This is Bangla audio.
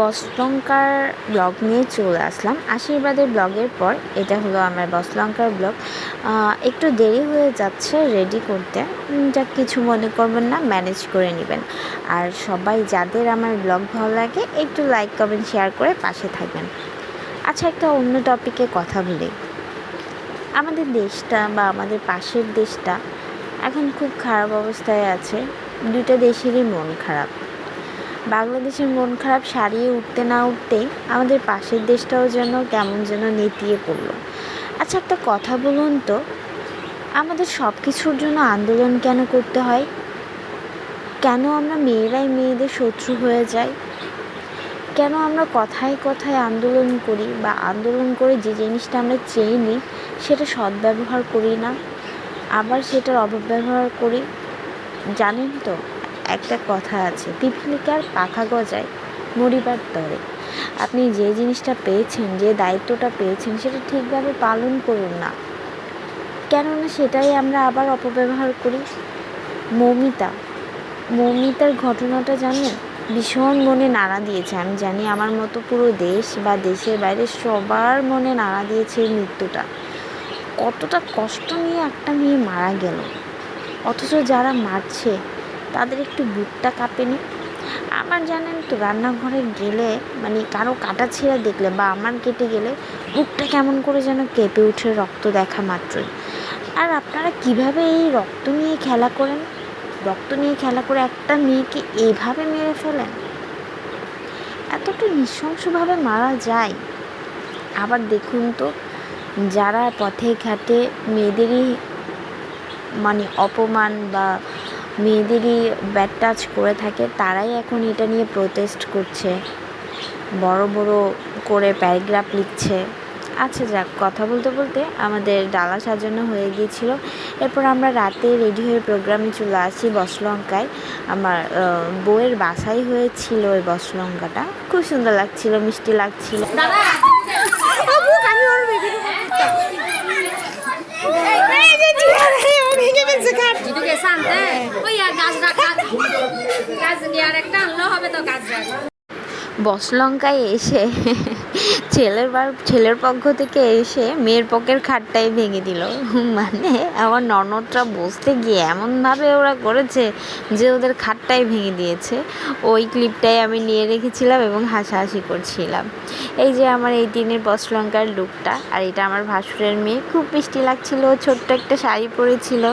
বসলঙ্কার ব্লগ নিয়ে চলে আসলাম। আশীর্বাদের ব্লগের পর এটা হলো আমার বসলঙ্কার ব্লগ। একটু দেরি হয়ে যাচ্ছে রেডি করতে। যা কিছু মনে করবেন না ম্যানেজ করে নেবেন। আর সবাই যাদের আমার ব্লগ ভালো লাগে, একটু লাইক কমেন্ট শেয়ার করে পাশে থাকবেন। আচ্ছা একটা অন্য টপিকে কথা বলি। আমাদের দেশটা বা আমাদের পাশের দেশটা এখন খুব খারাপ অবস্থায় আছে। দুইটা দেশেরই মন খারাপ। বাংলাদেশের মন খারাপ সারিয়ে উঠতে না উঠতেই আমাদের পাশের দেশটাও যেন কেমন যেন নেতিয়ে পড়ল। আচ্ছা একটা কথা বলুন তো, আমাদের সব কিছুর জন্য আন্দোলন কেন করতে হয়? কেন আমরা মেয়েরাই মেয়েদের শত্রু হয়ে যাই? কেন আমরা কথায় কথায় আন্দোলন করি বা আন্দোলন করে যে জিনিসটা আমরা চেয়ে নিই সেটা সদ্ব্যবহার করি না? আবার সেটার অপব্যবহার করি? জানেন তো একটা কথা আছে পিপলিকার পাখা গজায় মরিবার তরে আপনি যে জিনিসটা পেয়েছেন, যে দায়িত্বটা পেয়েছেন, সেটা ঠিকভাবে পালন করুন না। কেননা সেটাই আমরা আবার অপব্যবহার করি। মৌমিতা, মৌমিতার ঘটনাটা জানেন? ভীষণ মনে নাড়া দিয়েছে। আমি জানি আমার মতো পুরো দেশ বা দেশের বাইরে সবার মনে নাড়া দিয়েছে এই মৃত্যুটা। কতটা কষ্ট নিয়ে একটা মেয়ে মারা গেল। অথচ যারা মারছে তাদের একটু বুকটা কাঁপেনি আমার জানেন তো, রান্নাঘরে গেলে মানে কারও কাটা ছেঁড়া দেখলে বা আমার কেটে গেলে বুকটা কেমন করে যেন কেঁপে উঠে রক্ত দেখা মাত্রই। আর আপনারা কীভাবে এই রক্ত নিয়ে খেলা করেন? রক্ত নিয়ে খেলা করে একটা মেয়েকে এইভাবে মেরে ফেলেন? এতটা নৃশংসভাবে মারা যায়। আবার দেখুন তো, যারা পথে ঘাটে মেয়েদেরই মানে অপমান বা মেয়েদেরই ব্যাড টাচ করে থাকে তারাই এখন এটা নিয়ে প্রোটেস্ট করছে বড় বড় করে প্যারাগ্রাফ লিখছে আচ্ছা যাক কথা বলতে বলতে আমাদের ডালা সাজানো হয়ে গিয়েছিল এরপর আমরা রাতে রেডি হয়ে প্রোগ্রামে চলে আসি বসলঙ্কায় আমার বউয়ের বাসাই হয়েছিল ওই বসলঙ্কাটা খুব সুন্দর লাগছিল মিষ্টি লাগছিল আর রাখা, গাছ এসে ছেলের বার, ছেলের পক্ষ থেকে এসে মেয়ের পক্ষের খাটটাই ভেঙে দিল। মানে আমার ননদরা বসতে গিয়ে এমনভাবে ওরা করেছে যে ওদের খাটটাই ভেঙে দিয়েছে। ওই ক্লিপটাই আমি নিয়ে রেখেছিলাম এবং হাসাহাসি করছিলাম। এই যে আমার এই দিনের বসলঙ্কার লুকটা, আর এটা আমার ভাসুরের মেয়ে। খুব মিষ্টি লাগছিল, ছোট্ট একটা শাড়ি পরেছিল।